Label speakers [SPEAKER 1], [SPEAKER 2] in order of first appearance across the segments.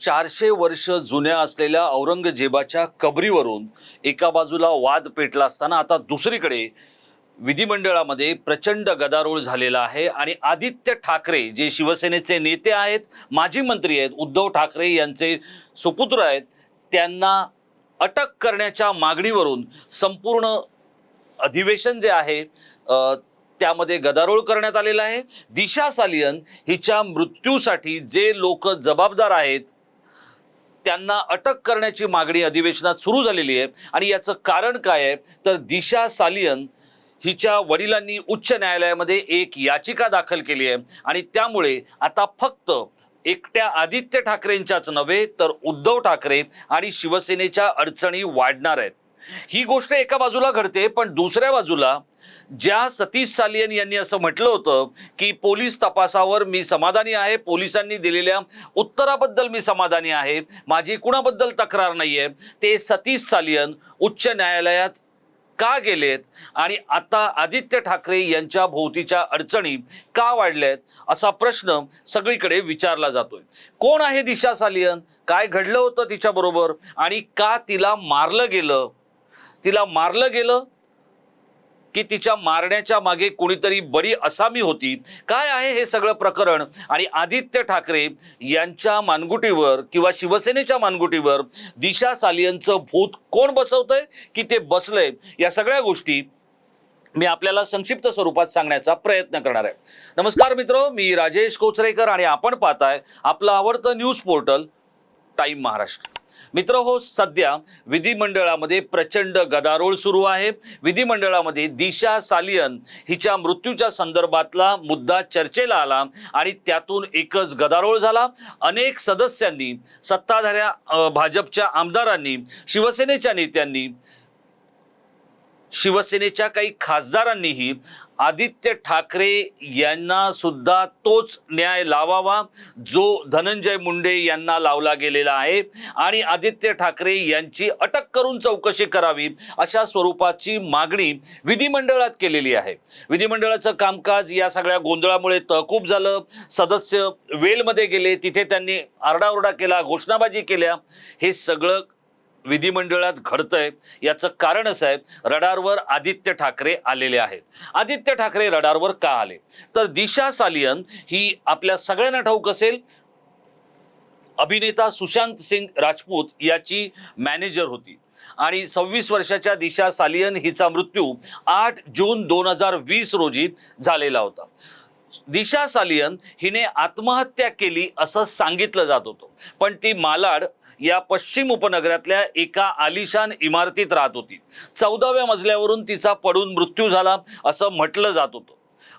[SPEAKER 1] चारशे वर्ष जुन्या असलेल्या औरंगजेबाच्या कबरीवरून एका बाजूला वाद पेटला असताना आता दुसरीकडे विधिमंडळामध्ये प्रचंड गदारोळ झालेला आहे आणि आदित्य ठाकरे जे शिवसेनेचे नेते आहेत माजी मंत्री आहेत उद्धव ठाकरे यांचे सुपुत्र आहेत त्यांना अटक करण्याच्या मागणीवरून संपूर्ण अधिवेशन जे आहे त्यामध्ये गदारोळ करण्यात आलेला आहे. दिशा सालियन हिच्या मृत्यूसाठी जे लोक जबाबदार आहेत त्यांना अटक करण्याची मागणी अधिवेशनात सुरू झालेली आहे. आणि याचं कारण काय आहे? तर दिशा सालियन हिच्या वडिलांनी उच्च न्यायालयामध्ये एक याचिका दाखल केली आहे. आणि त्यामुळे आता फक्त एकट्या आदित्य ठाकरेंच्याच नव्हे तर उद्धव ठाकरे आणि शिवसेनेच्या अडचणी वाढणार आहेत. ही गोष्ट एका बाजूला घडते पण दुसऱ्या बाजूला ज्या सतीश सालियन यांनी असं म्हटलं होतं की पोलीस तपासावर मी समाधानी आहे पोलिसांनी दिलेल्या उत्तराबद्दल मी समाधानी आहे माझी कुणाबद्दल तक्रार नाही आहे ते सतीश सालियन उच्च न्यायालयात का गेलेत आणि आता आदित्य ठाकरे यांच्या भोवतीच्या अडचणी का वाढल्यात असा प्रश्न सगळीकडे विचारला जातोय. कोण आहे दिशा सालियन? काय घडलं होतं तिच्याबरोबर? आणि का तिला मारलं गेलं? तिला मारलं गेलं? की तिच्या मारण्याच्या मागे कोणीतरी बरी असामी होती. काय आहे हे सगळं प्रकरण? आणि आदित्य ठाकरे यांच्या मानगुटीवर किंवा शिवसेनेच्या मानगुटीवर दिशा सालियांचं भूत कोण बसवतंय? की ते बसलंय? या सगळ्या गोष्टी मी आपल्याला संक्षिप्त स्वरूपात सांगण्याचा प्रयत्न करणार आहे. नमस्कार मित्र मी राजेश कोचरेकर आणि आपण पाहताय आपलं आवडतं न्यूज पोर्टल टाइम महाराष्ट्र. मित्र हो सध्या विधिमंडळामध्ये प्रचंड गदारोळ सुरू आहे. विधिमंडळामध्ये दिशा सालियन हिच्या मृत्यूच्या संदर्भातला मुद्दा चर्चेला आला आणि त्यातून एकच गदारोळ झाला. अनेक सदस्यांनी सत्ताधाऱ्या भाजपच्या आमदारांनी शिवसेनेच्या नेत्यांनी शिवसेनेच्या काही खासदारांनीही आदित्य ठाकरे यांना सुद्धा तोच न्याय लावावा जो धनंजय मुंडे यांना लावला गेलेला आहे. आणि आदित्य ठाकरे यांची अटक करून चौकशी करावी अशा स्वरूपाची मागणी विधिमंडळात केलेली आहे. विधिमंडळाचं कामकाज या सगळ्या गोंधळामुळे तहकूब झालं. सदस्य वेलमध्ये गेले तिथे त्यांनी आरडाओरडा केला घोषणाबाजी केल्या. हे सगळं विधिमंडळात घडतंय याचं कारण असं आहे रडारवर आदित्य ठाकरे आलेले आहेत. आदित्य ठाकरे रडारवर का आले? तर दिशा सालियन ही आपल्या सगळ्यांना ठाऊक असेल अभिनेता सुशांत सिंग राजपूत याची मॅनेजर होती. आणि सव्वीस वर्षाच्या दिशा सालियन हिचा मृत्यू आठ जून दोन हजार वीस रोजी झालेला होता. दिशा सालियन हिने आत्महत्या केली असं सांगितलं जात होतं. पण ती मालाड या पश्चिम उपनगरातल्या एका आलिशान इमारतीत राहत होती. चौदाव्या मजल्यावरून तिचा पडून मृत्यू झाला असं म्हटलं जात होतं.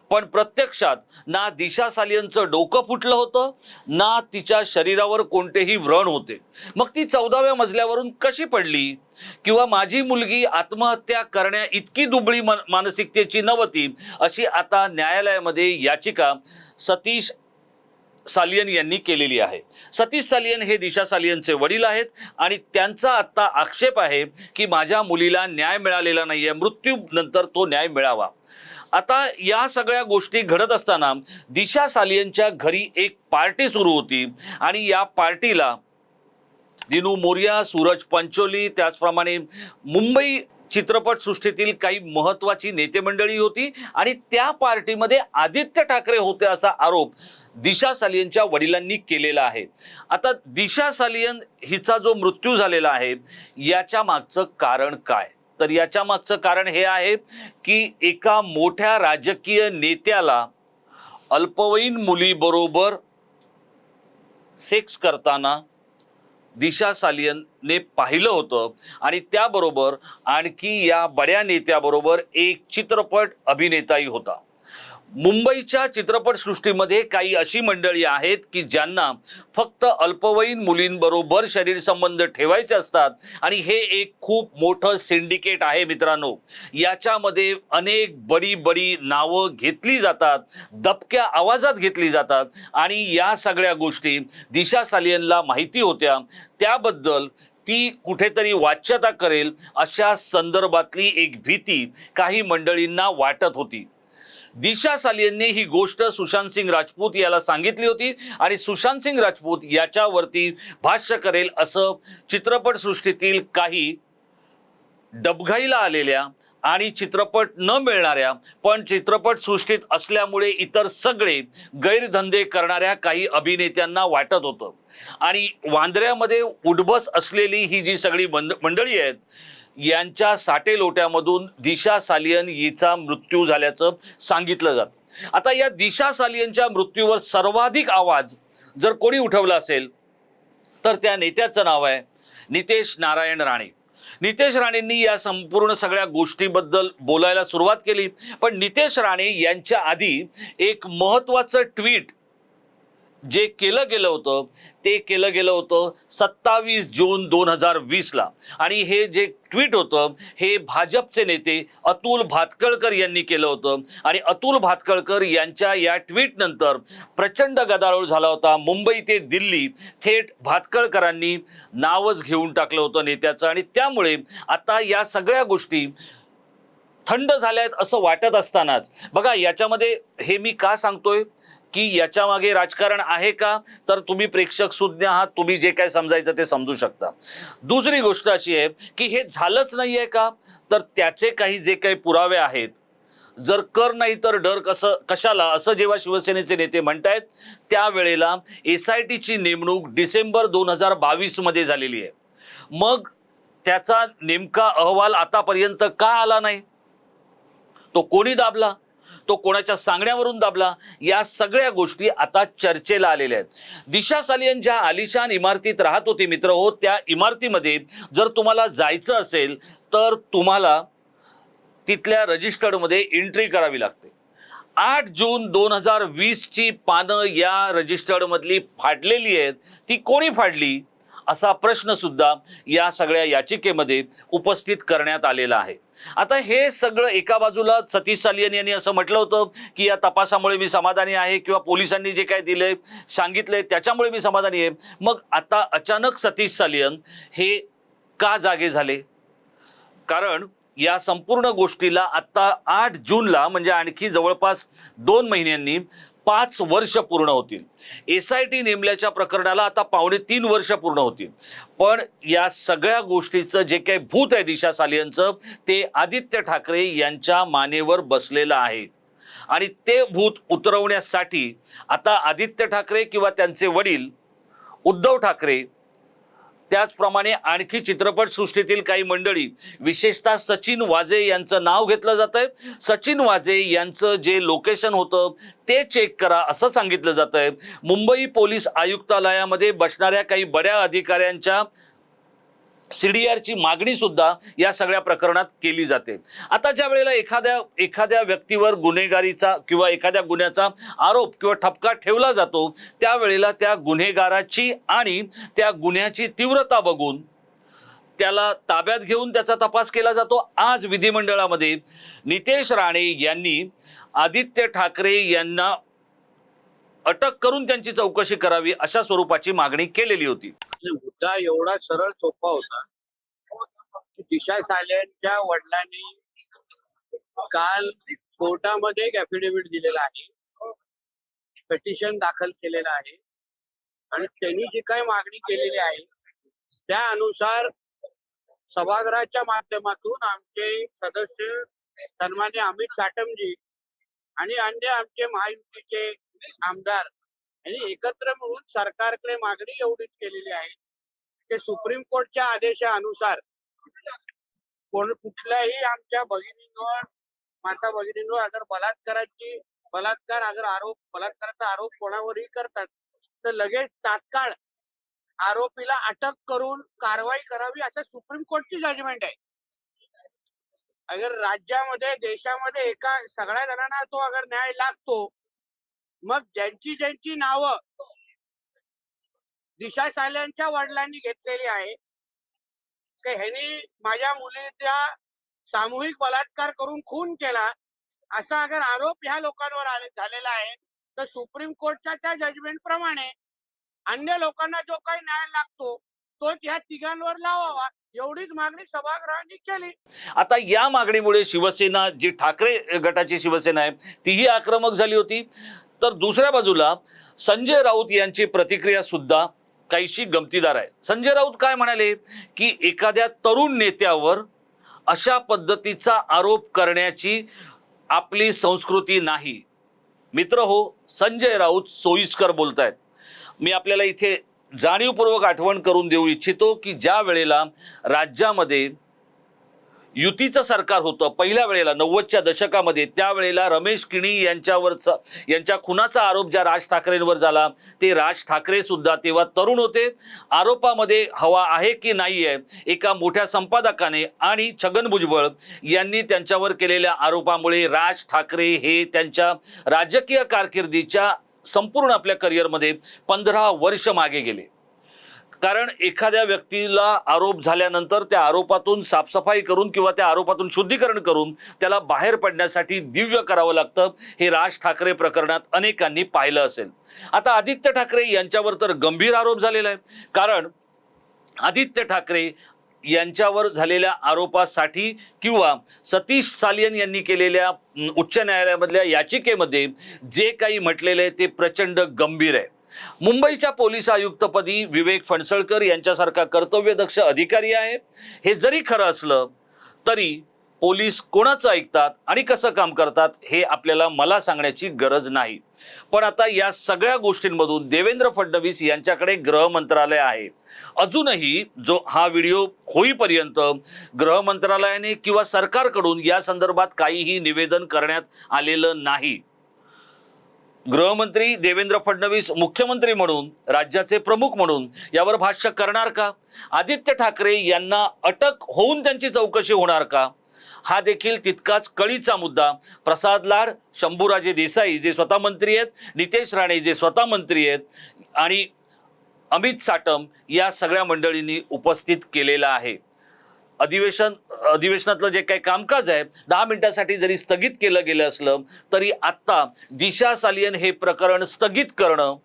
[SPEAKER 1] पण प्रत्यक्षात ना दिशा सालियनचं डोकं फुटलं होतं ना तिच्या शरीरावर कोणतेही व्रण होते. मग ती चौदाव्या मजल्यावरून कशी पडली? किंवा माझी मुलगी आत्महत्या करण्या इतकी दुबळी मानसिकतेची नव्हती अशी आता न्यायालयामध्ये याचिका सतीश सालियन यांनी केलेली आहे. सतीश सालियन हे दिशा सालियनचे वडील आहेत आणि त्यांचा आत्ता आक्षेप आहे की माझ्या मुलीला न्याय मिळालेला नाही आहे मृत्यूनंतर तो न्याय मिळावा. आता या सगळ्या गोष्टी घडत असताना दिशा सालियनच्या घरी एक पार्टी सुरू होती आणि या पार्टीला दिनू मोर्या सूरज पंचोली त्याचप्रमाणे मुंबई चित्रपटसृष्टीतील काही महत्वाची नेते मंडळी होती आणि त्या पार्टीमध्ये आदित्य ठाकरे होते असा आरोप दिशा सालियनच्या वडिलांनी केलेला आहे. आता दिशा सालियन हिचा जो मृत्यू झालेला आहे याच्या मागचं कारण काय? तर याच्या मागचं कारण हे आहे की एका मोठ्या राजकीय नेत्याला अल्पवयीन मुलीबरोबर सेक्स करताना दिशा सालियनने पाहिलं होतं. आणि त्याबरोबर आणखी या बड्या नेत्याबरोबर एक चित्रपट अभिनेताही होता. मुंबईच्या चित्रपटसृष्टीमध्ये काही अशी मंडळी आहेत की ज्यांना फक्त अल्पवयीन मुलींबरोबर शरीर संबंध ठेवायचे असतात. आणि हे एक खूप मोठं सिंडिकेट आहे मित्रांनो. याच्यामध्ये अनेक बडी बडी नावं घेतली जातात दबक्या आवाजात घेतली जातात. आणि या सगळ्या गोष्टी दिशा सालियनला माहिती होत्या. त्याबद्दल ती कुठेतरी वाच्यता करेल अशा संदर्भातली एक भीती काही मंडळींना वाटत होती. दिशा सालियनने ही गोष्ट सुशांत सिंग राजपूत याला सांगितली होती आणि सुशांत सिंग राजपूत याच्यावरती भाष्य करेल असं चित्रपटसृष्टीतील काही डबघाईला आलेल्या आणि चित्रपट न मिळणाऱ्या पण चित्रपट सृष्टीत असल्यामुळे इतर सगळे गैरधंदे करणाऱ्या काही अभिनेत्यांना वाटत होतं. आणि वांद्र्यामध्ये उडबस असलेली ही जी सगळी मंड मंडळी आहेत यांच्या साटेलोट्यामधून दिशा सालियन हिचा मृत्यू झाल्याचं सांगितलं जातं. आता या दिशा सालियनच्या मृत्यूवर सर्वाधिक आवाज जर कोणी उठवला असेल तर त्या नेत्याचं नाव आहे नितेश नारायण राणे. नितेश राणेंनी या संपूर्ण सगळ्या गोष्टीबद्दल बोलायला सुरुवात केली पण नितेश राणे यांच्या आधी एक महत्वाचं ट्विट जे केलं गेलं होतं ते केलं गेलं होतं सत्तावीस जून दोन हजार वीसला. आणि हे जे ट्विट होतं हे भाजपचे नेते अतुल भातकळकर यांनी केलं होतं. आणि अतुल भातकळकर यांच्या या ट्विटनंतर प्रचंड गदारोळ झाला होता. मुंबई ते दिल्ली थेट भातकळकरांनी नावच घेऊन टाकलं होतं नेत्याचं. आणि त्यामुळे आता या सगळ्या गोष्टी थंड झाल्या आहेत असं वाटत असतानाच. बघा याच्यामध्ये हे मी का सांगतोय? की याच्या मागे राजकारण आहे का? तर तुम्ही प्रेक्षक सुज्ञ आहात तुम्ही जे काय समजायचं ते समजू शकता. दुसरी गोष्ट अशी आहे की हे झालंच नाहीये का? तर त्याचे काही जे काही पुरावे आहेत जर कर नाही तर डर कसं कशाला? असं जेव्हा शिवसेनेचे नेते म्हणतायत त्यावेळेला एस आय टीची नेमणूक डिसेंबर दोन हजार बावीसमध्ये झालेली आहे. मग त्याचा नेमका अहवाल आतापर्यंत का आला नाही? तो कोणी दाबला? तो कोणाच्या सांगण्यावरून दाबला? या सगळ्या गोष्टी आता चर्चेला आलेल्या आहेत. दिशा सालियन ज्या आलिशान इमारतीत राहत होती मित्र हो त्या इमारतीमध्ये जर तुम्हाला जायचं असेल तर तुम्हाला तिथल्या रजिस्टर्डमध्ये एंट्री करावी लागते. आठ जून दोन हजार वीसची पानं या रजिस्टर्डमधली फाडलेली आहेत. ती कोणी फाडली? असा प्रश्नसुद्धा या सगळ्या याचिकेमध्ये उपस्थित करण्यात आलेला आहे. आता हे सगळं एका बाजूला सतीश सालियन यांनी असं म्हटलं होतं की या तपासामुळे मी समाधानी आहे किंवा पोलिसांनी जे काय दिले सांगितले त्याच्यामुळे मी समाधानी आहे. मग आता अचानक सतीश सालियन हे का जागे झाले? कारण या संपूर्ण गोष्टीला आता आठ जूनला म्हणजे आणखी जवळपास दोन महिन्यांनी पाच वर्ष पूर्ण होतील. एस आय टी नेमल्याच्या प्रकरणाला आता पावणे तीन वर्ष पूर्ण होतील. पण या सगळ्या गोष्टीचं जे काही भूत आहे दिशा सालियांचं ते आदित्य ठाकरे यांच्या मानेवर बसलेलं आहे. आणि ते भूत उतरवण्यासाठी आता आदित्य ठाकरे किंवा त्यांचे वडील उद्धव ठाकरे त्याचप्रमाणे आणखी चित्रपटसृष्टीतील काही मंडळी विशेषतः सचिन वाजे यांचं नाव घेतलं जात आहे सचिन वाजे यांचं जे लोकेशन होतं ते चेक करा असं सांगितलं जात आहे मुंबई पोलीस आयुक्तालयामध्ये बसणाऱ्या काही बड्या अधिकाऱ्यांच्या सीडीआरची मागणी सुद्धा या सगळ्या प्रकरणात केली जाते. आता ज्या वेळेला एखाद्या एखाद्या व्यक्तीवर गुन्हेगारीचा किंवा एखाद्या गुन्ह्याचा आरोप किंवा ठपका ठेवला जातो त्यावेळेला त्या गुन्हेगाराची आणि त्या गुन्ह्याची तीव्रता बघून त्याला ताब्यात घेऊन त्याचा तपास केला जातो. आज विधिमंडळामध्ये नितेश राणे यांनी आदित्य ठाकरे यांना अटक करून त्यांची चौकशी करावी अशा स्वरूपाची मागणी केलेली होती.
[SPEAKER 2] मुद्दा एवढा सरळ सोपा होता की दिशा साल्यांच्या वडिलांनी काल कोर्टामध्ये एक अफिडेव्हिट दिलेला आहे. पिटिशन दाखल केलेलं आहे. आणि त्यांनी जी काही मागणी केलेली आहे त्या अनुसार सभागृहाच्या माध्यमातून आमचे सदस्य सन्मान्य अमित साटमजी आणि अन्य आमचे महायुतीचे आमदार यांनी एकत्र मिळून सरकारकडे मागणी एवढीच केलेली आहे. ते सुप्रीम कोर्टच्या आदेशानुसार कोण कुठल्याही आमच्या भगिनींवर माता भगिनींवर अगर बलात्काराची बलात्कार अगर आरोप बलात्काराचा आरोप कोणावरही करतात तर लगेच तात्काळ आरोपीला अटक करून कारवाई करावी असं सुप्रीम कोर्टची जजमेंट आहे. अगर राज्यामध्ये देशामध्ये एका सगळ्या जणांना तो अगर न्याय लागतो मग ज्यांची ज्यांची नावं दिशा साल्यांच्या वडिलांनी घेतलेली आहे. की ह्यांनी माझ्या मुलीचा सामूहिक बलात्कार करून खून केला. असा अगर आरोप ह्या लोकांवर झालेला आहे. तर सुप्रीम कोर्टच्या त्या जजमेंट प्रमाणे अन्य लोकांना जो काही न्याय लागतो तो ह्या तिघांवर लावावा. एवढीच मागणी सभागृहांनी केली.
[SPEAKER 1] आता या मागणीमुळे शिवसेना जी ठाकरे गटाची शिवसेना आहे तीही आक्रमक झाली होती. तर दुसऱ्या बाजूला संजय राऊत यांची प्रतिक्रिया सुद्धा काहीशी गमतीदार आहे. संजय राऊत काय म्हणाले? की एखाद्या तरुण नेत्यावर अशा पद्धतीचा आरोप करण्याची आपली संस्कृती नाही. मित्र हो संजय राऊत सोयीस्कर बोलत आहेत मी आपल्याला इथे जाणीवपूर्वक आठवण करून देऊ इच्छितो की ज्या वेळेला राज्यामध्ये युतीचं सरकार होतं. पहिल्या वेळेला नव्वदच्या दशकामध्ये त्यावेळेला रमेश किणी यांच्यावरचा यांच्या खुनाचा आरोप ज्या राज ठाकरेंवर झाला ते राज ठाकरे सुद्धा तेव्हा तरुण होते. आरोपामध्ये हवा आहे की नाही आहे एका मोठ्या संपादकाने आणि छगन भुजबळ यांनी त्यांच्यावर केलेल्या आरोपामुळे राज ठाकरे हे त्यांच्या राजकीय कारकिर्दीच्या संपूर्ण आपल्या करिअरमध्ये पंधरा वर्ष मागे गेले. कारण एखाद्या व्यक्तीला आरोप झाल्यानंतर त्या आरोपातून साफसफाई करून किंवा त्या आरोपातून शुद्धीकरण करून त्याला बाहेर पडण्यासाठी दिव्य करावं लागतं हे राज ठाकरे प्रकरणात अनेकांनी पाहिलं असेल. आता आदित्य ठाकरे यांच्यावर तर गंभीर आरोप झालेला आहे. कारण आदित्य ठाकरे यांच्यावर झालेल्या आरोपासाठी किंवा सतीश सालियन यांनी केलेल्या उच्च न्यायालयामधल्या याचिकेमध्ये जे काही म्हटलेलं आहे ते प्रचंड गंभीर आहे. मुंबईच्या पोलीस आयुक्तपदी विवेक फणसळकर यांच्यासारखा कर्तव्यदक्ष अधिकारी आहे. हे जरी खरं असलं तरी पोलीस कोणाचं ऐकतात आणि कसं काम करतात हे आपल्याला मला सांगण्याची गरज नाही. पण आता या सगळ्या गोष्टींमधून देवेंद्र फडणवीस यांच्याकडे गृह मंत्रालय आहे. अजूनही जो हा व्हिडिओ होईपर्यंत गृह मंत्रालयाने किंवा सरकारकडून या संदर्भात काहीही निवेदन करण्यात आलेलं नाही. गृहमंत्री देवेंद्र फडणवीस मुख्यमंत्री म्हणून राज्याचे प्रमुख म्हणून यावर भाष्य करणार का? आदित्य ठाकरे यांना अटक होऊन त्यांची चौकशी होणार का? हा देखील तितकाच कळीचा मुद्दा. प्रसाद लाड शंभूराजे देसाई जे स्वतः मंत्री आहेत नितेश राणे जे स्वतः मंत्री आहेत आणि अमित साटम या सगळ्या मंडळींनी उपस्थित केलेला आहे. अधिवेशन अधिवेशनातलं जे काही कामकाज आहे दहा मिनिटासाठी जरी स्थगित केलं गेलं असलं तरी आत्ता दिशा सालियन हे प्रकरण स्थगित करणं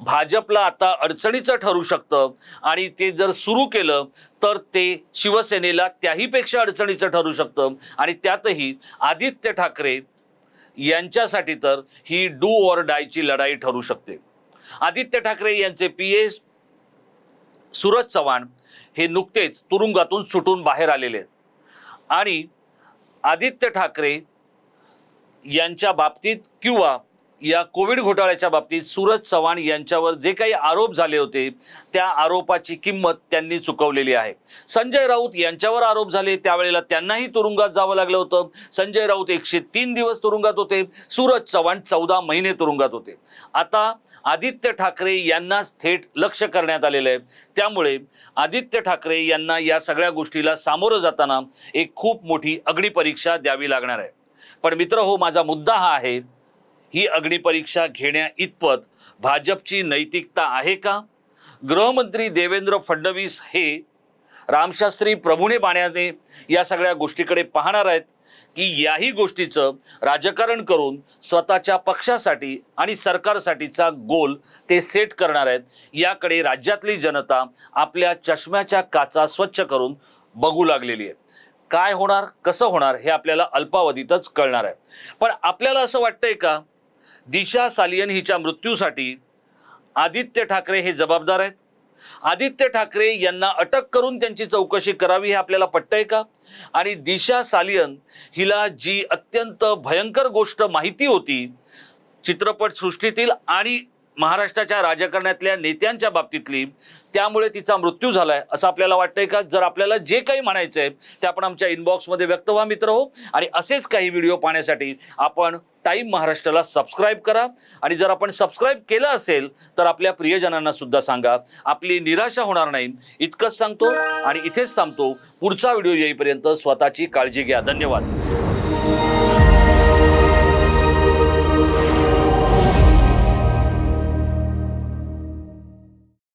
[SPEAKER 1] भाजपला आता अडचणीचं ठरू शकतं. आणि ते जर सुरू केलं तर ते शिवसेनेला त्याहीपेक्षा अडचणीचं ठरू शकतं. आणि त्यातही आदित्य ठाकरे यांच्यासाठी तर ही डू ऑर डायची लढाई ठरू शकते. आदित्य ठाकरे यांचे पी ए सूरज चव्हाण हे नुकतेच तुरुंगातून सुटून बाहेर आलेले आहेत. आणि आदित्य ठाकरे यांच्या बाबतीत किंवा या कोविड घोटाळ्याच्या बाबतीत सूरज चव्हाण यांच्यावर जे काही आरोप झाले होते त्या आरोपाची किंमत त्यांनी चुकवलेली आहे. संजय राऊत यांच्यावर आरोप झाले त्यावेळेला त्यांनाही तुरुंगात जावं लागलं होतं. संजय राऊत एकशे तीन दिवस तुरुंगात होते सूरज चव्हाण चौदा महिने तुरुंगात होते. आता आदित्य ठाकरे यांनाच थेट लक्ष करण्यात आलेलं आहे. त्यामुळे आदित्य ठाकरे यांना या सगळ्या गोष्टीला सामोरं जाताना एक खूप मोठी अग्निपरीक्षा द्यावी लागणार आहे. पण मित्र हो माझा मुद्दा हा आहे ही अग्निपरीक्षा घेण्या इतपत भाजपची नैतिकता आहे का? गृहमंत्री देवेंद्र फडणवीस हे रामशास्त्री प्रभुणे बाण्याने या सगळ्या गोष्टीकडे पाहणार आहेत की याही गोष्टीचं राजकारण करून स्वतःच्या पक्षासाठी आणि सरकारसाठीचा गोल ते सेट करणार आहेत. याकडे राज्यातली जनता आपल्या चष्म्याच्या काचा स्वच्छ करून बघू लागलेली आहे. काय होणार कसं होणार हे आपल्याला अल्पावधीतच कळणार आहे. पण आपल्याला असं वाटतंय का दिशा सालियन हिच्या मृत्यूसाठी आदित्य ठाकरे हे जबाबदार आहेत. आदित्य ठाकरे यांना अटक करून त्यांची चौकशी करावी हे आपल्याला पटतंय का? आणि दिशा सालियन हिला जी अत्यंत भयंकर गोष्ट माहिती होती चित्रपटसृष्टीतील आणि महाराष्ट्राच्या राजकारणातल्या नेत्यांच्या बाबतीतली त्यामुळे तिचा मृत्यू झालाय असं आपल्याला वाटतंय का? जर आपल्याला जे काही म्हणायचं आहे ते आपण आमच्या इनबॉक्समध्ये व्यक्त व्हा मित्र हो. आणि असेच काही व्हिडिओ पाहण्यासाठी आपण टाईम महाराष्ट्राला सबस्क्राईब करा. आणि जर आपण सबस्क्राईब केलं असेल तर आपल्या प्रियजनांना सुद्धा सांगा. आपली निराशा होणार नाही. इतकंच सांगतो आणि इथेच थांबतो. पुढचा व्हिडिओ येईपर्यंत स्वतःची काळजी घ्या. धन्यवाद.